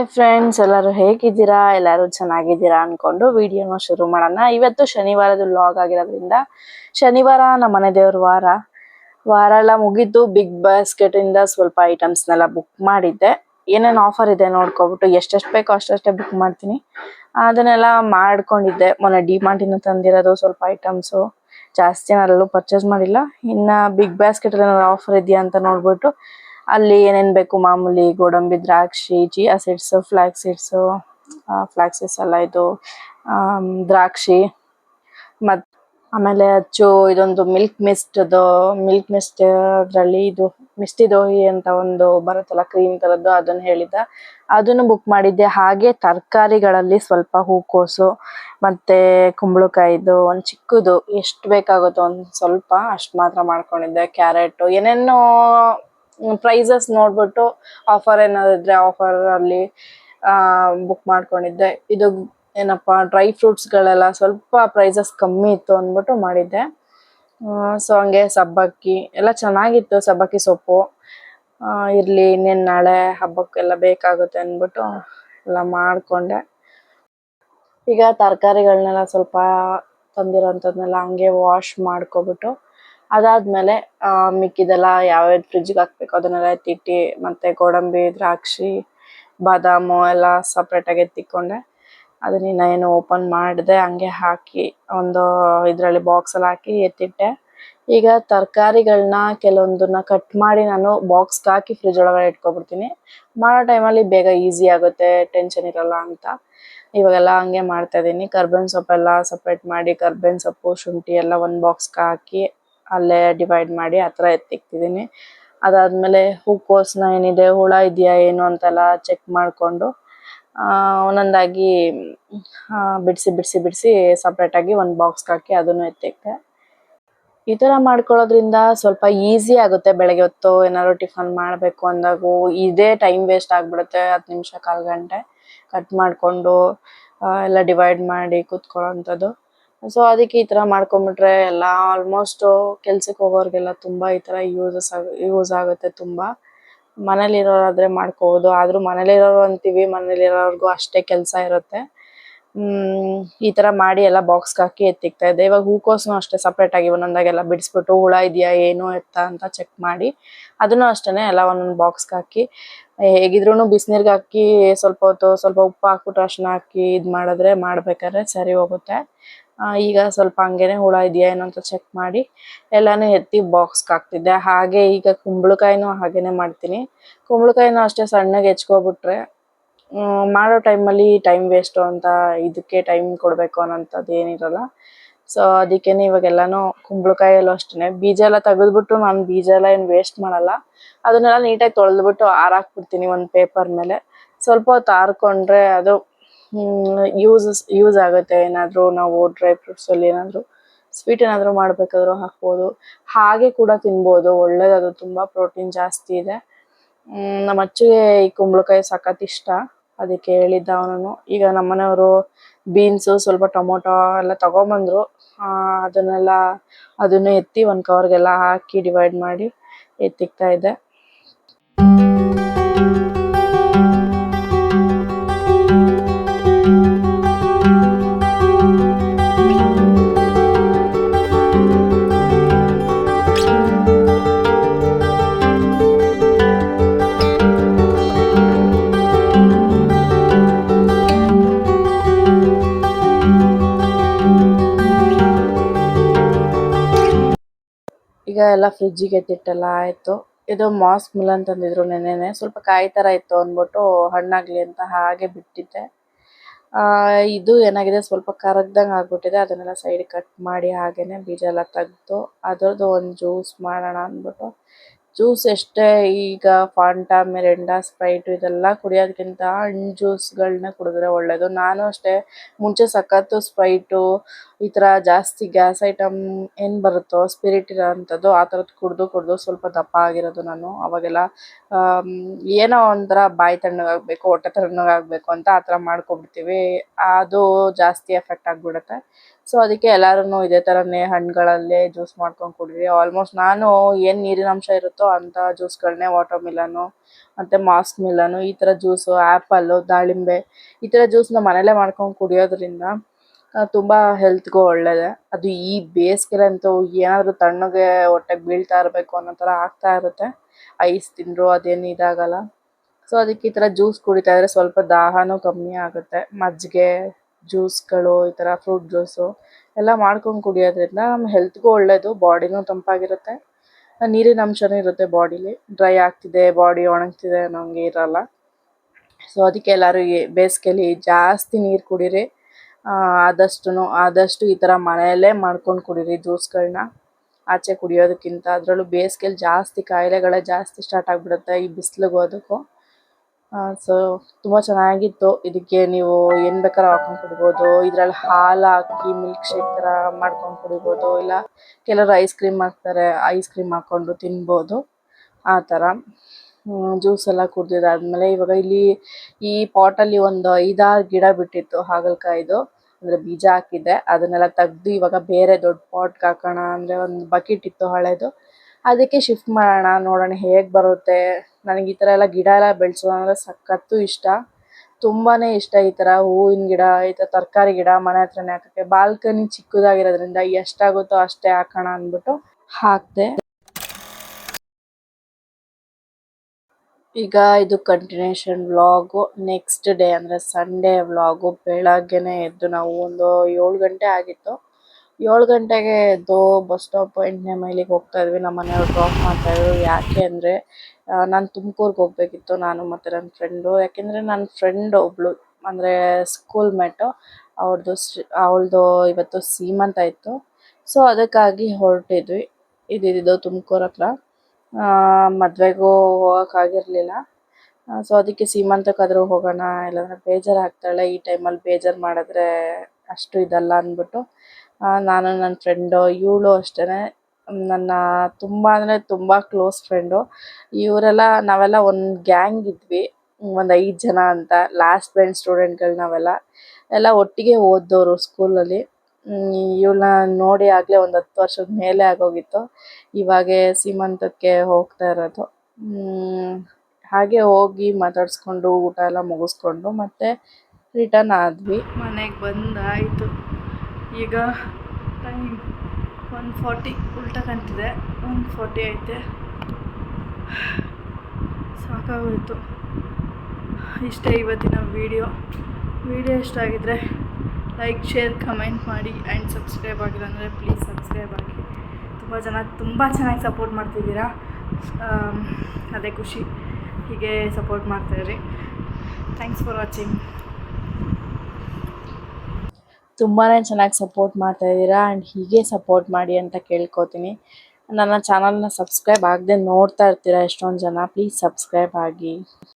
Hi friends ಎಲ್ಲರೂ ಹೇಗಿದ್ದೀರಾ? ಎಲ್ಲರೂ ಚೆನ್ನಾಗಿದ್ದೀರಾ ಅನ್ಕೊಂಡು ವಿಡಿಯೋನ ಶುರು ಮಾಡೋಣ. ಇವತ್ತು ಶನಿವಾರದ ಲಾಗ್ ಆಗಿರೋದ್ರಿಂದ ಶನಿವಾರ ನಮ್ಮ ಮನೆ ದೇವ್ರ ವಾರ. ವಾರ ಎಲ್ಲ ಮುಗೀತು ಬಿಗ್ ಬಾಸ್ಕೆಟ್ ಇಂದ ಸ್ವಲ್ಪ ಐಟಮ್ಸ್ನೆಲ್ಲ ಬುಕ್ ಮಾಡಿದ್ದೆ. ಏನೇನು ಆಫರ್ ಇದೆ ನೋಡ್ಕೊಬಿಟ್ಟು ಎಷ್ಟೆಷ್ಟು ಬೇಕೋ ಅಷ್ಟಷ್ಟೇ ಬುಕ್ ಮಾಡ್ತೀನಿ. ಅದನ್ನೆಲ್ಲ ಮಾಡ್ಕೊಂಡಿದ್ದೆ. ಮೊನ್ನೆ ಡಿಮಾರ್ಟಿನ ತಂದಿರೋದು ಸ್ವಲ್ಪ ಐಟಮ್ಸು ಜಾಸ್ತಿ ನಾನು ಪರ್ಚೇಸ್ ಮಾಡಿಲ್ಲ. ಇನ್ನ ಬಿಗ್ ಬಾಸ್ಕೆಟ್ ಏನಾದ್ರು ಆಫರ್ ಇದೆಯಾ ಅಂತ ನೋಡ್ಬಿಟ್ಟು ಅಲ್ಲಿ ಏನೇನ್ ಬೇಕು? ಮಾಮೂಲಿ ಗೋಡಂಬಿ, ದ್ರಾಕ್ಷಿ, chia seeds, flax seeds flax seeds ಎಲ್ಲ ಇದು ದ್ರಾಕ್ಷಿ. ಮತ್ ಆಮೇಲೆ ಅಚ್ಚು, ಇದೊಂದು ಮಿಲ್ಕ್ ಮಿಸ್ಟ್ ಮಿಲ್ಕ್ ಮಿಸ್ಟ್ ಅದರಲ್ಲಿ ಇದು, ಮಿಸ್ಟಿ ದೋಹಿ ಅಂತ ಒಂದು ಬರುತ್ತಲ್ಲ, ಕ್ರೀಮ್ ತರದ್ದು ಅದನ್ನ ಹೇಳಿದ್ದ. ಅದನ್ನು ಬುಕ್ ಮಾಡಿದ್ದೆ. ಹಾಗೆ ತರಕಾರಿಗಳಲ್ಲಿ ಸ್ವಲ್ಪ ಹೂಕೋಸು ಮತ್ತೆ ಕುಂಬಳಕಾಯಿದು, ಒಂದು ಚಿಕ್ಕದು, ಎಷ್ಟು ಬೇಕಾಗುತ್ತೋ ಒಂದು ಸ್ವಲ್ಪ ಅಷ್ಟು ಮಾತ್ರ ಮಾಡ್ಕೊಂಡಿದ್ದೆ. ಕ್ಯಾರೆಟು, ಏನೇನೋ ಪ್ರೈಸಸ್ ನೋಡ್ಬಿಟ್ಟು ಆಫರ್ ಏನಾದ್ರೆ ಆಫರ್ ಅಲ್ಲಿ ಬುಕ್ ಮಾಡ್ಕೊಂಡಿದ್ದೆ. ಇದು ಏನಪ್ಪ ಡ್ರೈ ಫ್ರೂಟ್ಸ್ ಗಳೆಲ್ಲ ಸ್ವಲ್ಪ ಪ್ರೈಸಸ್ ಕಮ್ಮಿ ಇತ್ತು ಅಂದ್ಬಿಟ್ಟು ಮಾಡಿದ್ದೆ. ಸೊ ಹಂಗೆ ಸಬ್ಬಕ್ಕಿ, ಎಲ್ಲ ಚೆನ್ನಾಗಿತ್ತು ಸಬ್ಬಕ್ಕಿ ಸೊಪ್ಪು. ಇರಲಿ ಇರ್ಲಿ, ಇನ್ನೇನ್ ನಾಳೆ ಹಬ್ಬಕ್ಕೆಲ್ಲ ಬೇಕಾಗುತ್ತೆ ಅಂದ್ಬಿಟ್ಟು ಎಲ್ಲ ಮಾಡ್ಕೊಂಡೆ. ಈಗ ತರಕಾರಿಗಳನ್ನೆಲ್ಲ ಸ್ವಲ್ಪ ತಂದಿರೋಂಥದ್ನೆಲ್ಲ ಹಂಗೆ ವಾಶ್ ಮಾಡ್ಕೊಬಿಟ್ಟು ಅದಾದ್ಮೇಲೆ ಆ, ಮಿಕ್ಕಿದೆಲ್ಲ ಯಾವ್ಯಾವ್ದು ಫ್ರಿಜ್ಗೆ ಹಾಕ್ಬೇಕು ಅದನ್ನೆಲ್ಲ ಎತ್ತಿಟ್ಟು ಮತ್ತೆ ಗೋಡಂಬಿ ದ್ರಾಕ್ಷಿ ಬಾದಾಮು ಎಲ್ಲ ಸಪ್ರೇಟಾಗಿ ಎತ್ತಿಕೊಂಡೆ. ಅದನ್ನ ಏನು ಓಪನ್ ಮಾಡಿದೆ ಹಂಗೆ ಹಾಕಿ ಒಂದು ಇದರಲ್ಲಿ ಬಾಕ್ಸಲ್ಲಿ ಹಾಕಿ ಎತ್ತಿಟ್ಟೆ. ಈಗ ತರಕಾರಿಗಳನ್ನ ಕೆಲವೊಂದನ್ನ ಕಟ್ ಮಾಡಿ ನಾನು ಬಾಕ್ಸ್ಗೆ ಹಾಕಿ ಫ್ರಿಜ್ ಒಳಗಡೆ ಇಟ್ಕೊಬಿಡ್ತೀನಿ. ಮಾಡೋ ಟೈಮಲ್ಲಿ ಬೇಗ ಈಸಿ ಆಗುತ್ತೆ ಟೆನ್ಷನ್ ಇರಲ್ಲ ಅಂತ. ಇವಾಗೆಲ್ಲ ಹಂಗೆ ಮಾಡ್ತಾ ಇದ್ದೀನಿ. ಕರ್ಬೇವಿನ ಸೊಪ್ಪೆಲ್ಲ ಸಪ್ರೇಟ್ ಮಾಡಿ ಕರ್ಬೇವಿನ ಸೊಪ್ಪು ಶುಂಠಿ ಎಲ್ಲ ಒಂದು ಬಾಕ್ಸ್ಗೆ ಹಾಕಿ ಅಲ್ಲೇ ಡಿವೈಡ್ ಮಾಡಿ ಆ ಥರ ಎತ್ತಿಕ್ತಿದ್ದೀನಿ. ಅದಾದ್ಮೇಲೆ ಹೂಕೋಸ್ನ ಏನಿದೆ, ಹುಳ ಇದೆಯಾ ಏನು ಅಂತೆಲ್ಲ ಚೆಕ್ ಮಾಡಿಕೊಂಡು ಒಂದೊಂದಾಗಿ ಬಿಡಿಸಿ ಬಿಡಿಸಿ ಬಿಡಿಸಿ ಸಪ್ರೇಟಾಗಿ ಒಂದು ಬಾಕ್ಸ್ಗೆ ಹಾಕಿ ಅದನ್ನು ಎತ್ತಿಕ್ತೆ. ಈ ಥರ ಮಾಡ್ಕೊಳ್ಳೋದ್ರಿಂದ ಸ್ವಲ್ಪ ಈಸಿ ಆಗುತ್ತೆ. ಬೆಳಗ್ಗೆ ಹೊತ್ತು ಏನಾದ್ರು ಟಿಫನ್ ಮಾಡಬೇಕು ಅಂದಾಗೂ ಇದೇ ಟೈಮ್ ವೇಸ್ಟ್ ಆಗಿಬಿಡುತ್ತೆ ಹತ್ತು ನಿಮಿಷ, ಕಾಲು ಗಂಟೆ. ಕಟ್ ಮಾಡಿಕೊಂಡು ಎಲ್ಲ ಡಿವೈಡ್ ಮಾಡಿ ಕೂತ್ಕೊಳ್ಳೋಂಥದ್ದು. ಸೊ ಅದಕ್ಕೆ ಈ ತರ ಮಾಡ್ಕೊಂಡ್ಬಿಟ್ರೆ ಎಲ್ಲ ಆಲ್ಮೋಸ್ಟ್ ಕೆಲ್ಸಕ್ಕೆ ಹೋಗೋರಿಗೆಲ್ಲ ತುಂಬಾ ಈ ತರ ಯೂಸಸ್ ಯೂಸ್ ಆಗುತ್ತೆ ತುಂಬ. ಮನೇಲಿರೋರಾದ್ರೆ ಮಾಡ್ಕೋಬೋದು. ಆದರೂ ಮನೇಲಿರೋರು ಅಂತೀವಿ, ಮನೇಲಿರೋರ್ಗೂ ಅಷ್ಟೇ ಕೆಲಸ ಇರುತ್ತೆ. ಈ ತರ ಮಾಡಿ ಎಲ್ಲ ಬಾಕ್ಸ್ಗೆ ಹಾಕಿ ಎತ್ತಿಕ್ತಾ ಇದೆ ಇವಾಗ ಹೂಕೋಸ್ನು ಅಷ್ಟೇ ಸಪ್ರೇಟ್ ಆಗಿ ಒಂದೊಂದಾಗೆಲ್ಲ ಬಿಡಿಸ್ಬಿಟ್ಟು ಹುಳ ಇದೆಯಾ, ಏನು ಎತ್ತ ಅಂತ ಚೆಕ್ ಮಾಡಿ, ಅದನ್ನು ಅಷ್ಟೇ ಎಲ್ಲ ಒಂದೊಂದು ಬಾಕ್ಸ್ಗೆ ಹಾಕಿ ಹೇಗಿದ್ರು ಬಿಸಿನೀರ್ಗೆ ಹಾಕಿ ಸ್ವಲ್ಪ ಹೊತ್ತು ಸ್ವಲ್ಪ ಉಪ್ಪು ಹಾಕ್ಬಿಟ್ಟು ಅರ್ಶಿನ ಹಾಕಿ ಇದು ಮಾಡಿದ್ರೆ ಮಾಡ್ಬೇಕಾದ್ರೆ ಸರಿ ಹೋಗುತ್ತೆ. ಈಗ ಸ್ವಲ್ಪ ಹಂಗೇನೆ ಹುಳ ಇದೆಯಾ ಏನೋ ಅಂತ ಚೆಕ್ ಮಾಡಿ ಎಲ್ಲಾನು ಎತ್ತಿ ಬಾಕ್ಸ್ಗೆ ಹಾಕ್ತಿದ್ದೆ. ಹಾಗೆ ಈಗ ಕುಂಬಳಕಾಯಿನೂ ಹಾಗೇನೆ ಮಾಡ್ತೀನಿ. ಕುಂಬಳಕಾಯಿನೂ ಅಷ್ಟೇ ಸಣ್ಣಗೆ ಹೆಚ್ಕೊಬಿಟ್ರೆ ಮಾಡೋ ಟೈಮಲ್ಲಿ ಟೈಮ್ ವೇಸ್ಟು ಅಂತ ಇದಕ್ಕೆ ಟೈಮ್ ಕೊಡಬೇಕು ಅನ್ನೋಂಥದ್ದು ಏನಿರಲ್ಲ. ಸೊ ಅದಕ್ಕೇನೆ ಇವಾಗೆಲ್ಲಾನು ಕುಂಬಳಕಾಯಲ್ಲೂ ಅಷ್ಟೇ ಬೀಜ ಎಲ್ಲ ತೆಗೆದ್ಬಿಟ್ಟು ನಾನು ಬೀಜ ಎಲ್ಲ ಏನು ವೇಸ್ಟ್ ಮಾಡಲ್ಲ. ಅದನ್ನೆಲ್ಲ ನೀಟಾಗಿ ತೊಳೆದ್ಬಿಟ್ಟು ಆರಾಕ್ಬಿಡ್ತೀನಿ ಒಂದು ಪೇಪರ್ ಮೇಲೆ. ಸ್ವಲ್ಪ ಹೊತ್ತು ಆರ್ಕೊಂಡ್ರೆ ಅದು ಯೂಸಸ್ ಯೂಸ್ ಆಗುತ್ತೆ. ಏನಾದರೂ ನಾವು ಡ್ರೈ ಫ್ರೂಟ್ಸಲ್ಲಿ ಏನಾದರೂ ಸ್ವೀಟ್ ಏನಾದರೂ ಮಾಡಬೇಕಾದ್ರೂ ಹಾಕ್ಬೋದು. ಹಾಗೆ ಕೂಡ ತಿನ್ಬೋದು. ಒಳ್ಳೇದದು. ತುಂಬ ಪ್ರೋಟೀನ್ ಜಾಸ್ತಿ ಇದೆ. ನಮ್ಮ ಅಚ್ಚಿಗೆ ಈ ಕುಂಬಳಕಾಯಿ ಸಖತ್ ಇಷ್ಟ. ಅದಕ್ಕೆ ಹೇಳಿದ್ದ ಅವನು ಈಗ ನಮ್ಮನೆಯವರು ಬೀನ್ಸು ಸ್ವಲ್ಪ ಟೊಮೊಟೊ ಎಲ್ಲ ತೊಗೊಂಬಂದರು. ಅದನ್ನೆಲ್ಲ, ಅದನ್ನು ಎತ್ತಿ ಒಂದು ಕವರ್ಗೆಲ್ಲ ಹಾಕಿ ಡಿವೈಡ್ ಮಾಡಿ ಎತ್ತಿಕ್ತಾ ಇದ್ದೆ. ಎಲ್ಲ ಫ್ರಿಜ್ಜಿಗೆ ಎತ್ತಿಟ್ಟೆಲ್ಲ ಆಯಿತು. ಇದು ಮಾಸ್ ಮಿಲನ್ ತಂದಿದ್ರು ನೆನೆನೆ ಸ್ವಲ್ಪ ಕಾಯಿ ತರ ಇತ್ತು ಅಂದ್ಬಿಟ್ಟು ಹಣ್ಣಾಗ್ಲಿ ಅಂತ ಹಾಗೆ ಬಿಟ್ಟಿದ್ದೆ. ಆ, ಇದು ಏನಾಗಿದೆ? ಸ್ವಲ್ಪ ಕರಗ್ದಂಗೆ ಆಗ್ಬಿಟ್ಟಿದೆ. ಅದನ್ನೆಲ್ಲ ಸೈಡ್ ಕಟ್ ಮಾಡಿ ಹಾಗೇನೆ ಬೀಜ ಎಲ್ಲ ತೆಗೆದು ಅದ್ರದ್ದು ಒಂದು ಜ್ಯೂಸ್ ಮಾಡೋಣ ಅಂದ್ಬಿಟ್ಟು ಜ್ಯೂಸ್ ಎಷ್ಟೇ ಈಗ ಫಾಂಟಾ ಮೆರೆಂಡಾ ಸ್ಪ್ರೈಟ್ ಇದೆಲ್ಲ ಕುಡಿಯೋದಕ್ಕಿಂತ ಹಣ್ಣು ಜ್ಯೂಸ್ಗಳನ್ನ ಕುಡಿದ್ರೆ ಒಳ್ಳೆಯದು ನಾನು ಅಷ್ಟೇ ಮುಂಚೆ ಸಖತ್ತು ಸ್ಪ್ರೈಟು ಈ ಥರ ಜಾಸ್ತಿ ಗ್ಯಾಸ್ ಐಟಮ್ ಏನು ಬರುತ್ತೋ ಸ್ಪಿರಿಟ್ ಇರೋವಂಥದ್ದು ಆ ಥರದ್ದು ಕುಡಿದು ಕುಡಿದು ಸ್ವಲ್ಪ ದಪ್ಪ ಆಗಿರೋದು ನಾನು. ಅವಾಗೆಲ್ಲ ಏನೋ ಒಂಥರ ಬಾಯಿ ತಣ್ಣಗಾಗಬೇಕು, ಹೊಟ್ಟೆ ತಣ್ಣಗಾಗಬೇಕು ಅಂತ ಆ ಥರ ಮಾಡ್ಕೊಬಿಡ್ತೀವಿ ಅದು ಜಾಸ್ತಿ ಎಫೆಕ್ಟ್ ಆಗಿಬಿಡುತ್ತೆ. ಸೊ ಅದಕ್ಕೆ ಎಲ್ಲಾರು ಇದೇ ತರನೇ ಹಣ್ಣುಗಳಲ್ಲೇ ಜ್ಯೂಸ್ ಮಾಡ್ಕೊಂಡು ಕುಡೀರಿ ಆಲ್ಮೋಸ್ಟ್ ನಾನು ಏನ್ ನೀರಿನ ಅಂಶ ಇರುತ್ತೋ ಅಂತ ಜ್ಯೂಸ್ಗಳನ್ನೇ ವಾಟರ್ ಮಿಲನು ಮತ್ತೆ ಮಾಸ್ಕ್ ಮಿಲನು ಈ ತರ ಜ್ಯೂಸು ಆಪಲ್ ದಾಳಿಂಬೆ, ಈ ತರ ಜ್ಯೂಸ್ ನಾವು ಮನೇಲೆ ಮಾಡ್ಕೊಂಡು ಕುಡಿಯೋದ್ರಿಂದ ತುಂಬಾ ಹೆಲ್ತ್ ಹೆಲ್ತ್ಗೂ ಒಳ್ಳೇದೆ. ಅದು ಈ ಬೇಸಿಗೆಲಂತೂ ಏನಾದರೂ ತಣ್ಣಗೆ ಹೊಟ್ಟೆಗೆ ಬೀಳ್ತಾ ಇರಬೇಕು ಅನ್ನೋ ಥರ ಆಗ್ತಾ ಇರುತ್ತೆ. ಐಸ್ ತಿಂದ್ರು ಅದೇನು ಇದಾಗಲ್ಲ. ಸೊ ಅದಕ್ಕೆ ಈ ಥರ ಜ್ಯೂಸ್ ಕುಡಿತಾ ಇದ್ರೆ ಸ್ವಲ್ಪ ದಾಹನೂ ಕಮ್ಮಿ ಆಗುತ್ತೆ. ಮಜ್ಜಿಗೆ ಜ್ಯೂಸ್ಗಳು, ಈ ಥರ ಫ್ರೂಟ್ ಜ್ಯೂಸು ಎಲ್ಲ ಮಾಡ್ಕೊಂಡು ಕುಡಿಯೋದ್ರಿಂದ ನಮ್ಮ ಹೆಲ್ತ್ಗೂ ಒಳ್ಳೆಯದು ಬಾಡಿನೂ ತಂಪಾಗಿರುತ್ತೆ. ನೀರಿನ ಅಂಶನೂ ಇರುತ್ತೆ ಬಾಡಿಲಿ ಡ್ರೈ ಆಗ್ತಿದೆ ಬಾಡಿ ಒಣಗ್ತಿದೆ ಅನ್ನೋಂಗೆ ಇರಲ್ಲ. ಸೊ ಅದಕ್ಕೆ ಎಲ್ಲರೂ ಬೇಸಿಗೆಲಿ ಜಾಸ್ತಿ ನೀರು ಕುಡೀರಿ. ಆದಷ್ಟು ಆದಷ್ಟು ಈ ಥರ ಮನೆಯಲ್ಲೇ ಮಾಡ್ಕೊಂಡು ಕುಡೀರಿ ಜ್ಯೂಸ್ಗಳನ್ನ ಆಚೆ ಕುಡಿಯೋದಕ್ಕಿಂತ ಅದರಲ್ಲೂ ಬೇಸಿಗೆಲಿ ಜಾಸ್ತಿ ಕಾಯಿಲೆಗಳೇ ಜಾಸ್ತಿ ಸ್ಟಾರ್ಟ್ ಆಗಿಬಿಡುತ್ತೆ, ಈ ಬಿಸಿಲಿಗೂ ಅದಕ್ಕೂ. ಸೊ ತುಂಬ ಚೆನ್ನಾಗಿತ್ತು. ಇದಕ್ಕೆ ನೀವು ಏನ್ ಬೇಕಾದ್ರೂ ಹಾಕೊಂಡು ಕುಡಿಬೋದು. ಇದ್ರಲ್ಲಿ ಹಾಲು ಹಾಕಿ ಮಿಲ್ಕ್ ಶೇಕ್ ತರ ಮಾಡ್ಕೊಂಡು ಕುಡಿಬೋದು. ಇಲ್ಲ, ಕೆಲವರು ಐಸ್ ಕ್ರೀಮ್ ಹಾಕ್ತಾರೆ ಐಸ್ ಕ್ರೀಮ್ ಹಾಕೊಂಡು ತಿನ್ಬೋದು. ಆ ತರ. ಜ್ಯೂಸ್ ಎಲ್ಲ ಕುಡ್ದಿದಾದ್ಮೇಲೆ ಇವಾಗ ಇಲ್ಲಿ ಈ ಪಾಟಲ್ಲಿ ಒಂದು ಐದಾರು ಗಿಡ ಬಿಟ್ಟಿತ್ತು ಹಾಗಲಕಾಯಿದು. ಅಂದ್ರೆ ಬೀಜ ಹಾಕಿದ್ದೆ. ಅದನ್ನೆಲ್ಲ ತೆಗ್ದು ಇವಾಗ ಬೇರೆ ದೊಡ್ಡ ಪಾಟ್ಗೆ ಹಾಕೋಣ ಅಂದ್ರೆ ಒಂದು ಬಕೆಟ್ ಇತ್ತು ಹಳೇದು. ಅದಕ್ಕೆ ಶಿಫ್ಟ್ ಮಾಡೋಣ, ನೋಡೋಣ ಹೇಗೆ ಬರುತ್ತೆ. ನನಗೆ ಈ ಥರ ಎಲ್ಲ ಗಿಡ ಎಲ್ಲ ಬೆಳೆಸೋದಂದ್ರೆ ಸಖತ್ತು ಇಷ್ಟ. ತುಂಬಾ ಇಷ್ಟ ಈ ಥರ ಹೂವಿನ ಗಿಡ, ಈ ಥರ ತರಕಾರಿ ಗಿಡ ಮನೆ ಹತ್ರನೇ ಹಾಕೋಕ್ಕೆ. ಬಾಲ್ಕನಿ ಚಿಕ್ಕದಾಗಿರೋದ್ರಿಂದ ಎಷ್ಟಾಗುತ್ತೋ ಅಷ್ಟೇ ಹಾಕೋಣ ಅಂದ್ಬಿಟ್ಟು ಹಾಕಿದೆ. ಈಗ ಇದು ಕಂಟಿನ್ಯೂಷನ್ ವ್ಲಾಗು ನೆಕ್ಸ್ಟ್ ಡೇ ಅಂದರೆ ಸಂಡೇ ವ್ಲಾಗು ಬೆಳಗ್ಗೆನೇ ಎದ್ದು ನಾವು ಒಂದು ಏಳು ಗಂಟೆ ಆಗಿತ್ತು. ಏಳು ಗಂಟೆಗೆ ಎದ್ದು ಬಸ್ ಸ್ಟಾಪ್ ಎಂಟನೇ ಮೈಲಿಗೆ ಹೋಗ್ತಾ ಇದ್ವಿ. ನಮ್ಮ ಮನೆಯವ್ರು ಡ್ರಾಪ್ ಮಾಡ್ತಾ ಇದ್ರು. ಯಾಕೆ ಅಂದರೆ ನಾನು ತುಮಕೂರ್ಗೆ ಹೋಗ್ಬೇಕಿತ್ತು. ನಾನು ಮತ್ತು ನನ್ನ ಫ್ರೆಂಡು ಯಾಕೆಂದರೆ ನನ್ನ ಫ್ರೆಂಡ್ ಒಬ್ಬಳು ಅಂದರೆ ಸ್ಕೂಲ್ ಮೇಟು ಅವ್ರದ್ದು ಅವಳದು ಇವತ್ತು ಸೀಮಂತ ಇತ್ತು. ಸೊ ಅದಕ್ಕಾಗಿ ಹೊರಟಿದ್ವಿ. ಇದಿದ್ದು ತುಮಕೂರ್ ಹತ್ರ. ಮದುವೆಗೂ ಹೋಗೋಕ್ಕಾಗಿರಲಿಲ್ಲ ಸೊ ಅದಕ್ಕೆ ಸೀಮಂತಕ್ಕಾದರೂ ಹೋಗೋಣ, ಇಲ್ಲಾಂದರೆ ಬೇಜಾರು ಆಗ್ತಾಳೆ ಈ ಟೈಮಲ್ಲಿ ಬೇಜಾರು ಮಾಡಿದ್ರೆ ಅಷ್ಟು ಇದಲ್ಲ ಅಂದ್ಬಿಟ್ಟು ನಾನು ನನ್ನ ಫ್ರೆಂಡು ಇವಳು ಅಷ್ಟೇ ನನ್ನ ತುಂಬ ಅಂದರೆ ತುಂಬ ಕ್ಲೋಸ್ ಫ್ರೆಂಡು ಇವರೆಲ್ಲ ನಾವೆಲ್ಲ ಒಂದು ಗ್ಯಾಂಗ್ ಇದ್ವಿ, ಒಂದು ಐದು ಜನ ಅಂತ ಲಾಸ್ಟ್ ಬೆಂಚ್ ಸ್ಟೂಡೆಂಟ್ಗಳು ನಾವೆಲ್ಲ. ಎಲ್ಲ ಒಟ್ಟಿಗೆ ಓದ್ದೋರು ಸ್ಕೂಲಲ್ಲಿ ಇವಳನ್ನ ನೋಡಿ ಆಗಲೇ ಒಂದು ಹತ್ತು ವರ್ಷದ ಮೇಲೆ ಆಗೋಗಿತ್ತು. ಇವಾಗೆ ಸೀಮಂತಕ್ಕೆ ಹೋಗ್ತಾ ಇರೋದು. ಹಾಗೆ ಹೋಗಿ ಮಾತಾಡಿಸ್ಕೊಂಡು ಊಟ ಎಲ್ಲ ಮುಗಿಸ್ಕೊಂಡು ಮತ್ತೆ ರಿಟರ್ನ್ ಆದ್ವಿ. ಮನೆಗೆ ಬಂದಾಯಿತು ಈಗ ಟೈಮ್ ಒನ್ ಫಾರ್ಟಿ ಉಲ್ಟಾ ಕಾಣ್ತಿದೆ. ಒನ್ ಫಾರ್ಟಿ ಐತೆ. ಸಾಕಾಗೋಯಿತು. ಇಷ್ಟೇ ಇವತ್ತಿನ ವಿಡಿಯೋ ವೀಡಿಯೋ ಇಷ್ಟ ಆಗಿದ್ರೆ ಲೈಕ್ ಶೇರ್ ಕಮೆಂಟ್ ಮಾಡಿ ಆ್ಯಂಡ್ ಸಬ್ಸ್ಕ್ರೈಬ್ ಆಗಿಲ್ಲ ಅಂದರೆ ಪ್ಲೀಸ್ ಸಬ್ಸ್ಕ್ರೈಬ್ ಆಗಿ. ತುಂಬ ಜನ, ತುಂಬ ಚೆನ್ನಾಗಿ ಸಪೋರ್ಟ್ ಮಾಡ್ತಿದ್ದೀರಾ? ಅದೇ ಖುಷಿ. ಹೀಗೆ ಸಪೋರ್ಟ್ ಮಾಡ್ತಾಯಿರಿ ಥ್ಯಾಂಕ್ಸ್ ಫಾರ್ ವಾಚಿಂಗ್ ತುಂಬಾ ಚೆನ್ನಾಗಿ ಸಪೋರ್ಟ್ ಮಾಡ್ತಾ ಇದ್ದೀರಾ ಆ್ಯಂಡ್ ಹೀಗೆ ಸಪೋರ್ಟ್ ಮಾಡಿ ಅಂತ ಕೇಳ್ಕೊತೀನಿ. ನನ್ನ ಚಾನಲ್ನ ಸಬ್ಸ್ಕ್ರೈಬ್ ಆಗದೆ ನೋಡ್ತಾ ಇರ್ತೀರಾ ಎಷ್ಟೊಂದು ಜನ ಪ್ಲೀಸ್ ಸಬ್ಸ್ಕ್ರೈಬ್ ಆಗಿ.